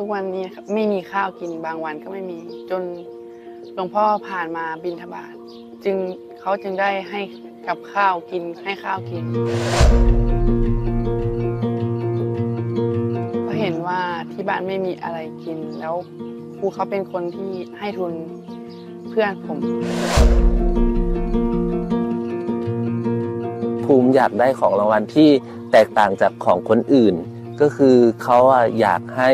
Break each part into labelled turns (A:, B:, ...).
A: ทุกวันนี้ครับไม่มีข้าวกินบางวันก็ไม่มี จนหลวงพ่อผ่านมาบิณฑบาตจึงเขาจึงได้ให้กับข้าวกินให้ข้าวกินเพราเห็นว่าที่บ้านไม่มีอะไรกิน แล้วครูเขาเป็นคนที่ให้ทุนเพื่อนผม
B: ภูมิอยากได้ของรางวัลที่แตกต่างจากของคนอื่น ก็คือเขาอะอยากให้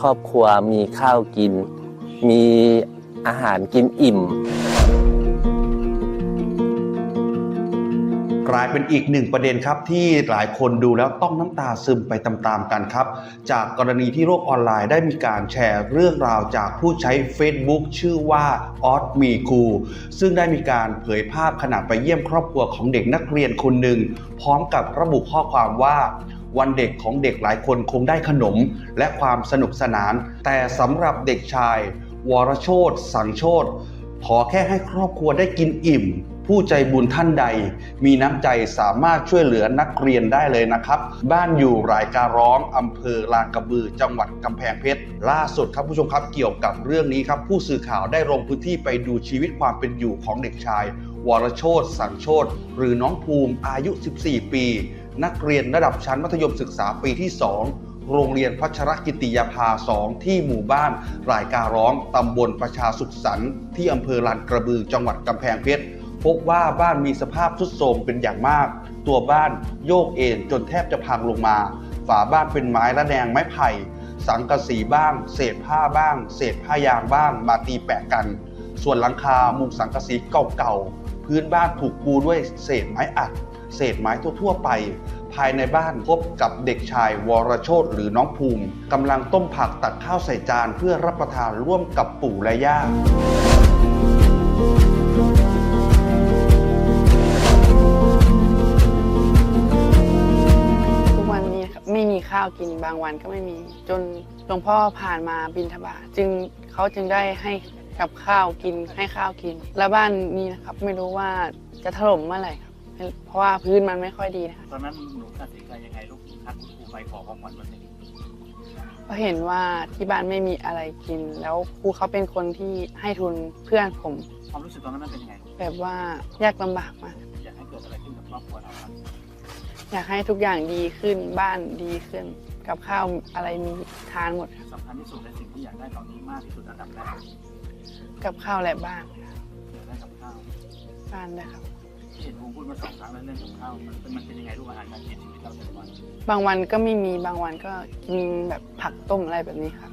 B: ครอบครัวมีข้าวกิน มีอาหารกินอิ่ม
C: กลายเป็นอีกหนึ่งประเด็นครับที่หลายคนดูแล้วต้องน้ำตาซึมไปตามๆกันครับ จากกรณีที่โลกออนไลน์ได้มีการแชร์เรื่องราวจากผู้ใช้ Facebook ชื่อว่าออสมีคูซึ่งได้มีการเผยภาพขณะไปเยี่ยมครอบครัวของเด็กนักเรียนคนหนึ่ง พร้อมกับระบุข้อความว่า วันเด็กของเด็กหลายคนคงได้ขนมและความสนุกสนาน แต่สำหรับเด็กชาย วรโชตสังโชตขอแค่ให้ครอบครัวได้กินอิ่ม ผู้ใจบุญท่านใด มีน้ำใจสามารถช่วยเหลือนักเรียนได้เลยนะครับ บ้านอยู่รายการร้องอำเภอลานกระบือ จังหวัดกำแพงเพชรล่าสุดครับผู้ชมครับเกี่ยวกับเรื่องนี้ครับ ผู้สื่อข่าวได้ลงพื้นที่ไปดูชีวิตความเป็นอยู่ของเด็กชาย วรโชตสังโชตหรือน้องภูมิอายุ 14 ปี นักเรียนระดับชั้นมัธยมศึกษาปีที่ 2 โรงเรียนพัชรกิติยาภา 2 ที่หมู่บ้านรายการร้องตำบลประชาสุขสันต์ที่อำเภอลานกระบือจังหวัดกำแพงเพชรพบว่าบ้านมีสภาพทรุดโทรมเป็นอย่างมาก ตัวบ้านโยกเอ็นจนแทบจะพังลงมา ฝาบ้านเป็นไม้ระแนงไม้ไผ่ สังกะสีบ้าง เศษผ้าบ้าง เศษผ้ายางบ้าง มาตีแปะกัน ส่วนหลังคามุงสังกะสีเก่าๆ พื้นบ้านถูกปูด้วยเศษไม้อัด เศษไม้ทั่วๆไป ภายในบ้านพบกับเด็กชายวรโชตหรือน้องภูมิกำลังต้มผักตักข้าวใส่จานเพื่อรับประทานร่วมกับปู่และย่า
A: ทุกวันนี้ครับไม่มีข้าวกินบางวันก็ไม่มี จนหลวงพ่อผ่านมาบิณฑบาตจึงเขาจึงได้ให้กับข้าวกินให้ข้าวกิน แล้วบ้านนี้นะครับ ไม่รู้ว่าจะถล่มเมื่อไหร่ เพราะว่าพื้นมันไม่ค่อยดีนะครับ
D: ตอนนั้นหนูตัดสินใจยังไงลูกถึงทักคุณครูไปขอของขวัญวันนี้
A: เพราะเห็นว่าที่บ้านไม่มีอะไรกิน แล้วครูเขาเป็นคนที่ให้ทุนเพื่อนผม
D: ความรู้สึกตอนนั้นมันเป็นยังไง
A: แบบว่ายากลำบากมาก
D: อยากให้เกิดอะไรขึ้นกับครอบครัวเราครับ
A: อยากให้ทุกอย่างดีขึ้นบ้านดีขึ้น กับข้าวอะไรมีทานหมดครับ
D: สำคัญที่สุดในสิ่งที่อยากได้ตอนนี้มากที่สุดอันดับแรก
A: กับข้าวและบ้าน
D: อยากได้กับข้าว
A: บ้านนะครับ
D: ที่เห็นครูพูดมาสองครั้งแล้วเรื่องกับข้าวมันเป็นมันเป็นยังไงลูกอาหารการกินชีวิตเราแต่ละวัน
A: บางวันก็ไม่มีบางวันก็กินแบบผักต้มอะไรแบบนี้ครับ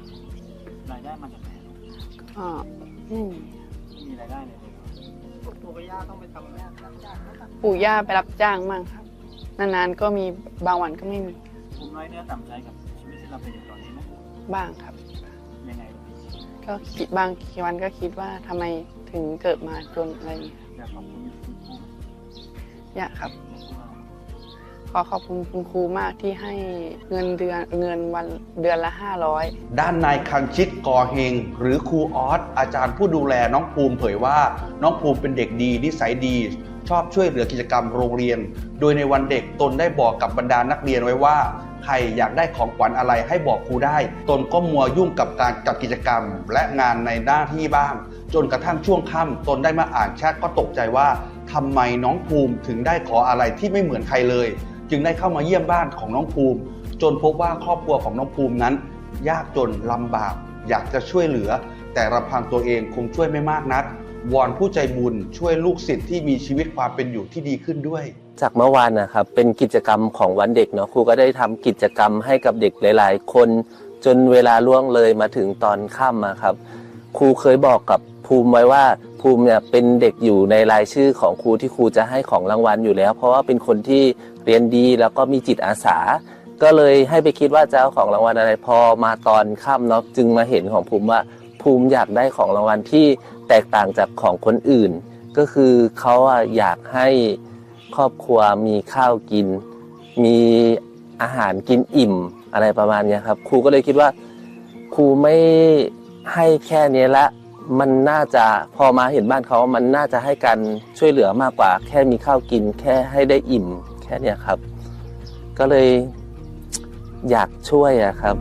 D: รายได้มาจากไหนลูก
A: ก็ไม่มี
D: ไม่มีรายได้เลยเลยเหรอปู่กับย่าต้องไปทำงานรับจ้างนะครับ
A: ปู่ย่าไปรับจ้างมั่งครับนานๆก็มีบางวันก็ไม่มี
D: ภูมิน้อยเนื้อต่ำใจกับชีวิตที่เราเป็นอยู่ตอนนี้ไหม
A: บ้างครับ
D: ยังไงลูก
A: ก็คิดบางวันก็คิดว่าทำไมถึงเกิดมาจนอะไรอย่างเงี้ย
D: อยากขอบคุณคุณครู
A: นี่ยครับ
D: ขอ
A: ขอบคุณคุณครูมากที่ให้เงินเดือนเงินวันเดือนละ500
C: ด้านนายคันชิตกอเฮง หรือครูออสอาจารย์ผู้ดูแลน้องภูมิเผยว่า น้องภูมิเป็นเด็กดีนิสัยดี ชอบช่วยเหลือกิจกรรมโรงเรียน โดยในวันเด็กตนได้บอกกับบรรดานักเรียนไว้ว่า ใครอยากได้ของขวัญอะไรให้บอกครูได้ ตนก็มัวยุ่งกับการจัดกิจกรรม และงานในหน้าที่บ้าง จนกระทั่งช่วงค่ำตนได้มาอ่านแชทก็ตกใจว่าทำไมน้องภูมิถึงได้ขออะไรที่ไม่เหมือนใครเลย จึงได้เข้ามาเยี่ยมบ้านของน้องภูมิ จนพบว่าครอบครัวของน้องภูมินั้น ยากจนลำบาก อยากจะช่วยเหลือ แต่ลำพังตัวเองคงช่วยไม่มากนัก วอนผู้ใจบุญช่วยลูกศิษย์ที่มีชีวิตความเป็นอยู่ที่ดีขึ้นด้วย
B: จากเมื่อวานนะครับเป็นกิจกรรมของวันเด็กเนาะครูก็ได้ทำกิจกรรมให้กับเด็กหลาย ๆ คน จนเวลาล่วงเลยมาถึงตอนค่ำอะครับ ครูเคยบอกกับภูมิไว้ว่าภูมิเนี่ยเป็นเด็กอยู่ในรายชื่อของครูที่ครูจะให้ของรางวัลอยู่แล้ว เพราะว่าเป็นคนที่เรียนดีแล้วก็มีจิตอาสา ก็เลยให้ไปคิดว่าจะเอาของรางวัลอะไรพอมาตอนค่ำเนาะจึงมาเห็นของภูมิว่า ภูมิอยากได้ของรางวัลที่แตกต่างจากของคนอื่น ก็คือเขาอยากให้ครอบครัวมีข้าวกิน มีอาหารกินอิ่มอะไรประมาณนี้ครับครูก็เลยคิดว่าครูไม่ให้แค่นี้ละมันน่าจะพอมาเห็นบ้านเขา มันน่าจะให้การช่วยเหลือมากกว่า แค่มีข้าวกิน แค่ให้ได้อิ่ม แค่นี้ครับ ก็เลยอยากช่วยอะครับ